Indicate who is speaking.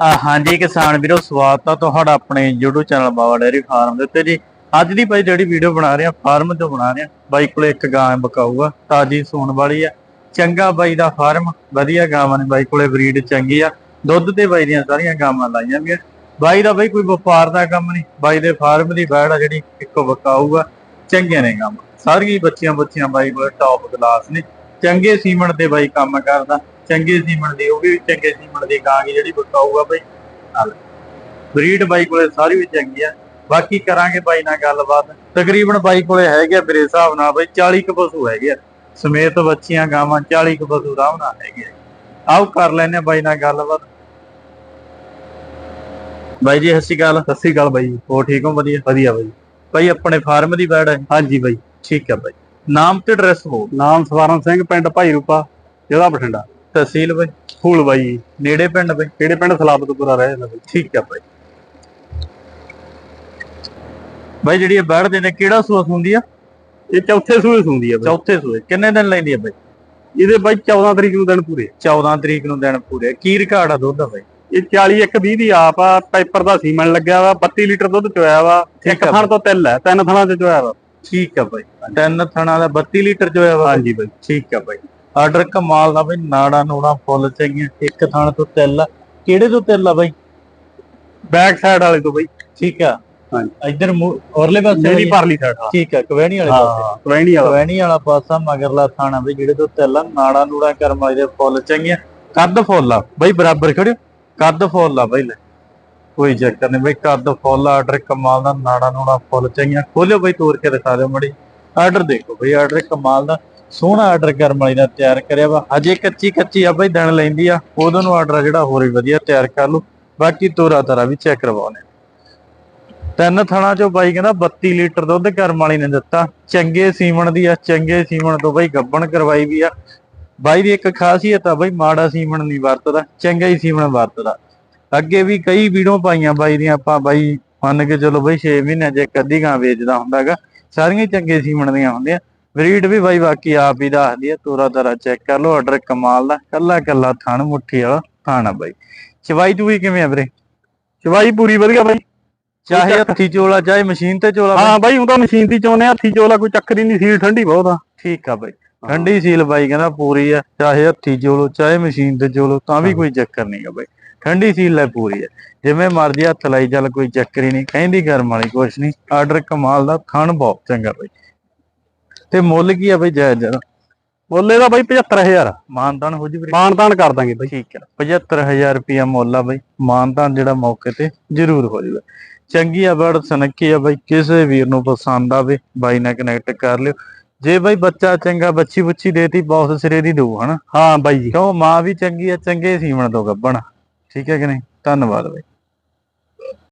Speaker 1: ਹਾਂਜੀ ਕਿਸਾਨ ਵੀਰੋ, ਸਵਾਗਤ ਆ ਤੁਹਾਡਾ ਆਪਣੇ YouTube channel Baba dairy farm ਦੇ ਉੱਤੇ ਜੀ। ਅੱਜ ਦੀ ਬਾਈ ਜਿਹੜੀ ਵੀਡੀਓ ਬਣਾ ਰਹੇ ਆ, ਫਾਰਮ ਤੋਂ ਬਣਾ ਰਹੇ ਆ, ਬਾਈ ਕੋਲੇ ਇੱਕ ਗਾਂ ਬਕਾਊਗਾ, ਤਾਜੀ ਸੂਣ ਵਾਲੀ ਆ। ਚੰਗਾ ਬਾਈ ਦਾ ਫਾਰਮ, ਵਧੀਆ ਗਾਵਾਂ ਨੇ ਬਾਈ ਕੋਲੇ, ਬਰੀਡ ਚੰਗੀ ਆ। ਦੁੱਧ ਤੇ ਬਾਈ ਦੀਆਂ ਸਾਰੀਆਂ ਗਾਵਾਂ ਲਾਈਆਂ ਵੀ ਆ ਬਾਈ ਦਾ ਬਾਈ ਕੋਈ ਵਪਾਰ ਦਾ ਕੰਮ ਨਹੀਂ, ਬਾਈ ਦੇ ਫਾਰਮ ਦੀ ਬੈੜ ਆ ਜਿਹੜੀ, ਇੱਕੋ ਬਕਾਊਗਾ ਚੰਗੇ ਨੇ ਕੰਮ ਸਾਰੀਆਂ ਬੱਚੀਆਂ ਬੱਚੀਆਂ ਬਾਈ ਕੋਲੇ ਟੌਪ ਕਲਾਸ ਨੇ। ਚੰਗੇ ਸੀਮਨ ਤੇ ਬਾਈ ਕੰਮ ਕਰਦਾ। ਚੰਗੇ ਸੀਮਨ ਦੀ ਉਹ ਵੀ ਚੰਗੇ ਸੀਮਨ ਦੀ ਗਾਂ ਜਿਹੜੀ ਬਕਾਊਗਾ ਬਾਈ ਬਰੀਡ ਬਾਈ ਕੋਲੇ ਸਾਰੀ ਵੀ ਚੰਗੀ ਆ। ਬਾਕੀ ਕਰਾਂਗੇ ਬਾਈ ਨਾਲ ਗੱਲਬਾਤ। ਤਕਰੀਬਨ ਬਾਈ ਕੋਲੇ ਹੈਗੇ ਮੇਰੇ ਹਿਸਾਬ ਨਾਲ ਬਾਈ 40 ਕੁ ਪਸ਼ੂ ਹੈਗੇ ਆ। ਸਮੇਤ ਬੱਚੀਆਂ ਗਾਵਾਂ 40 ਕੁ ਪਸ਼ੂ ਆਰਾਮ ਨਾਲ ਹੈਗੇ ਆਓ ਕਰ ਲੈਨੇ ਬਾਈ ਨਾਲ ਗੱਲਬਾਤ। ਬਾਈ ਜੀ ਸਤਿ ਸ਼੍ਰੀ ਅਕਾਲ।
Speaker 2: ਸਤਿ ਸ੍ਰੀ ਅਕਾਲ ਬਾਈ
Speaker 1: ਹੋ ਠੀਕ ਹੋ? ਵਧੀਆ।
Speaker 2: ਵਧੀਆ ਬਾਈ
Speaker 1: ਬਾਈ ਆਪਣੇ ਫਾਰਮ ਦੀ ਬੈੜ ਹੈ?
Speaker 2: ਹਾਂਜੀ ਬਾਈ।
Speaker 1: ਠੀਕ ਹੈ ਬਾਈ। ਨਾਮ ਤੇ ਐਡਰੈਸ ਹੋ
Speaker 2: ਨਾਮ ਸਵਾਰਨ ਸਿੰਘ ਪਿੰਡ ਭਾਈ ਰੂਪਾ ਜ਼ਿਲ੍ਹਾ ਬਠਿੰਡਾ।
Speaker 1: ਤਹਿਸੀਲ ਬਾਈ?
Speaker 2: ਫੂਲ ਬਾਈ
Speaker 1: ਨੇੜੇ ਪਿੰਡ ਬਾਈ।
Speaker 2: ਕਿਹੜੇ ਪਿੰਡ ਸਲਾਬਤਪੁਰਾ ਰਹਿ ਜਾਂਦਾ ਬਾਈ।
Speaker 1: ਠੀਕ ਹੈ ਬਾਈ। ਬਾਈ ਜਿਹੜੀ ਇਹ ਬੈੜ ਦੇ ਨੇ ਕਿਹੜਾ ਸੂਸ ਹੁੰਦੀ ਆ?
Speaker 2: ਇਹ ਚੌਥੇ ਸੂਏ ਹੁੰਦੀ ਆ ਬਾਈ।
Speaker 1: ਚੌਥੇ ਸੂਏ। ਕਿੰਨੇ ਦਿਨ ਲੈਂਦੀ ਆ ਬਾਈ?
Speaker 2: ਇਹਦੇ ਬਾਈ 14 ਤਰੀਕ ਨੂੰ ਦਿਨ ਪੂਰੇ।
Speaker 1: 14 ਤਰੀਕ ਨੂੰ ਦਿਨ ਪੂਰੇ। ਕੀ ਰਿਕਾਰਡ ਆ ਦੁੱਧ ਦਾ ਬਾਈ?
Speaker 2: ਇਹ 40 ਇੱਕ 20 ਦੀ ਆਪ ਆ। ਪੈਪਰ ਦਾ ਸੀਮਨ ਲੱਗਿਆ ਵਾ। 32 ਲੀਟਰ ਦੁੱਧ ਚੋਇਆ ਵਾ। ਇੱਕ
Speaker 1: ਆ
Speaker 2: ਥਣ ਤੋਂ ਤਿੰਨ ਹੈ। ਤਿੰਨ ਥਣਾਂ ਚ ਚੋਇਆ ਵਾ।
Speaker 1: ਠੀਕ ਆ ਬਾਈ। ਤਿੰਨ ਥਣਾ ਦਾ 32 ਲੀਟਰ ਹੈ ਵਾ।
Speaker 2: ਹਾਂਜੀ ਬਾਈ।
Speaker 1: ਠੀਕ ਆ ਬਾਈ। ਆਰਡਰ ਕਮਾਲ ਦਾ ਬਾਈ ਨਾੜਾ ਨੂੜਾ ਫੁੱਲ ਚਾਹੀਏ ਇੱਕ ਥਣ ਤੋਂ ਤਿੱਲ ਕਿਹੜੇ ਤੋਂ ਤਿੱਲ ਆ ਬਾਈ?
Speaker 2: ਬੈਕ ਸਾਈਡ ਵਾਲੇ ਤੋਂ ਬਾਈ
Speaker 1: ਠੀਕ ਆ?
Speaker 2: ਹਾਂਜੀ।
Speaker 1: ਇੱਧਰ ਔਰਲੇ ਪਾਸੇ ਵਾਲੀ-
Speaker 2: ਪਰਲੀ ਸਾਈਡ ਆ।
Speaker 1: ਠੀਕ ਆ ਕਵੈਣੀ ਵਾਲੇ ਪਾਸੇ।
Speaker 2: ਕਵੈਣੀ ਵਾਲਾ।
Speaker 1: ਕਵੈਣੀ ਵਾਲਾ ਪਾਸਾ ਮਗਰਲਾ ਥਾਣਾ ਬਈ ਜਿਹੜੇ ਤੋਂ ਤਿੱਲ ਆ। ਨਾੜਾ ਨੂੜਾ ਕਰਮ ਵਾਲੇ ਦੇ ਫੁੱਲ ਚੰਗੀਆਂ। ਕੱਦ ਫੁੱਲ ਆ। ਬਈ ਬਰਾਬਰ ਖੜਿਓ। ਕੱਦ ਫੁੱਲ ਆ ਬਈ ਲੈ। ਕੋਈ ਚੱਕਰ ਨਹੀਂ ਬਈ ਕੱਦ ਫੁੱਲ ਆਰਡਰ ਕਮਾਲ ਦਾ ਨਾੜਾ ਨੂੜਾ ਫੁੱਲ ਚੰਗੀਆਂ। ਖੋਲਿਓ ਬਈ ਤੋੜ ਕੇ ਦਿਖਾ ਦਿਓ ਮੜੀ। ਆਰਡਰ ਦੇਖੋ ਬਈ ਆਰਡਰ ਕਮਾਲ ਦਾ। ਸੋਹਣਾ ਆਰਡਰ ਕਰਨ ਵਾਲੀ ਦਾ ਤਿਆਰ ਕਰਿਆ ਵਾ। ਅਜੇ ਕੱਚੀ ਕੱਚੀ ਆ ਬਈ, ਦਿਨ ਲੈਂਦੀ ਆ। ਉਦੋਂ ਨੂੰ ਆਰਡਰ ਜਿਹੜਾ ਹੋਰ ਵੀ ਵਧੀਆ ਤਿਆਰ ਕਰ ਲਓ ਬਾਕੀ ਤੋਰਾ ਤਰਾ ਵੀ ਚੈੱਕ ਕਰਵਾਉਣੇ ਤਿੰਨ ਥਣਾ ਚੋਂ ਬਾਈ ਕਹਿੰਦਾ 32 ਲੀਟਰ ਦੁੱਧ ਕਰਮ ਵਾਲੀ ਨੇ ਦਿੱਤਾ। ਚੰਗੇ ਸੀਮਣ ਦੀ ਆ, ਚੰਗੇ ਸੀਮਣ ਤੋਂ ਬਾਈ ਗੱਬਣ ਕਰਵਾਈ ਵੀ ਆ। ਬਾਈ ਦੀ ਇੱਕ ਖਾਸੀਅਤ ਆ ਬਾਈ, ਮਾੜਾ ਸੀਮਣ ਨਹੀਂ ਵਰਤਦਾ, ਚੰਗਾ ਹੀ ਸੀਮਣ ਵਰਤਦਾ। ਅੱਗੇ ਵੀ ਕਈ ਵੀਡੀਓ ਪਾਈਆਂ ਬਾਈ ਦੀਆਂ, ਆਪਾਂ ਬਾਈ ਮੰਨ ਕੇ ਚਲੋ ਬਾਈ 6 ਮਹੀਨਿਆਂ ਜੇ ਇੱਕ ਗਾਂ ਵੇਚਦਾ ਹੁੰਦਾਗਾ। ਸਾਰੀਆਂ ਹੀ ਚੰਗੇ ਸੀਮਣ ਦੀਆਂ ਹੁੰਦੀਆਂ। ਬਰੀਡ ਵੀ ਬਾਈ ਬਾਕੀ ਆਪ ਹੀ ਦੱਸਦੀ ਆ ਤੋਰਾ ਤਾਰਾ ਚੈੱਕ ਕਰ ਲਓ ਆਰਡਰ ਕਮਾਲ ਦਾ ਕੱਲਾ ਕੱਲਾ ਥਣ ਮੁੱਠੀ ਵਾਲਾ ਥਾਣਾ ਬਾਈ। ਚਵਾਈ ਚੂਈ ਕਿਵੇਂ ਆ ਵੀਰੇ?
Speaker 2: ਚਵਾਈ ਪੂਰੀ ਵਧੀਆ ਬਾਈ।
Speaker 1: ਚਾਹੇ ਹੱਥੀ ਚੋਲਾ ਚਾਹੇ ਮਸ਼ੀਨ ਤੇ ਚੋਲਾ।
Speaker 2: ਹਾਂ ਬਾਈ। ਉਹ ਤਾਂ ਮਸ਼ੀਨ ਦੀ ਚੋਨੇ ਹੱਥੀ ਚੋਲਾ ਕੋਈ ਚੱਕਰ ਹੀ ਨਹੀਂ ਸੀਲ ਠੰਡੀ ਬਹੁਤ ਆ।
Speaker 1: ਠੀਕ ਆ ਬਾਈ। ਠੰਡੀ ਸੀਲ ਬਾਈ ਕਹਿੰਦਾ ਪੂਰੀ ਆ ਚਾਹੇ ਹੱਥੀ ਚੋਲੋ ਚਾਹੇ ਮਸ਼ੀਨ ਤੇ ਚੋਲੋ ਤਾਂ ਵੀ ਕੋਈ ਚੱਕਰ ਨਹੀਂਗਾ ਬਾਈ। ਠੰਡੀ ਸੀਲ ਹੈ ਪੂਰੀ ਆ। ਜਿਵੇਂ ਮਰਜ਼ੀ ਹੱਥ ਲਾਈ ਚੱਲ ਕੋਈ ਚੱਕਰ ਹੀ ਨਹੀਂ। ਕਹਿੰਦੀ ਗਰਮ ਵਾਲੀ ਕੁਛ ਨਹੀਂ। ਆਰਡਰ ਕਮਾਲ ਦਾ ਖਾਣ ਬਹੁਤ ਚੰਗਾ ਬਾਈ। ਤੇ ਮੁੱਲ ਕੀ ਆ ਬਾਈ ਜਾਇਜ਼ ਜਰਾ
Speaker 2: ਬੋਲੇ ਦਾ ਬਾਈ 75000
Speaker 1: ਮਾਨਤਾਨ ਹੋ ਜੀ ਵੀਰੇ।
Speaker 2: ਮਾਨ ਤਾਨ ਕਰ ਦਾਂਗੇ ਬਾਈ।
Speaker 1: ਠੀਕ ਹੈ। 75000 ਰੁਪਿਆ ਮੁੱਲ ਆ ਬਾਈ। ਮਾਨਤਾਨ ਜਿਹੜਾ ਮੌਕੇ ਤੇ ਜ਼ਰੂਰ ਹੋ ਜਾਊਗਾ ਚੰਗੀ ਆ ਬੜ ਸਨੱਕੀ ਆ ਬਾਈ। ਕਿਸੇ ਵੀਰ ਨੂੰ ਪਸੰਦ ਆਵੇ ਬਾਈ ਨਾਲ ਕਨੈਕਟ ਕਰ ਲਿਓ। ਜੇ ਬਾਈ ਬੱਚਾ ਚੰਗਾ ਬੱਚੀ ਬੁੱਚੀ ਦੇਤੀ ਬਹੁਤ ਸਿਰੇ ਦੀ ਦਊ ਹਨਾ?
Speaker 2: ਹਾਂ ਬਾਈ ਜੀ।
Speaker 1: ਕਿਉਂ? ਮਾਂ ਵੀ ਚੰਗੀ ਆ ਚੰਗੇ ਸੀਮਣ ਤੋਂ ਗੱਬਣ ਠੀਕ ਹੈ ਕਿ ਨਹੀਂ? ਧੰਨਵਾਦ ਬਾਈ।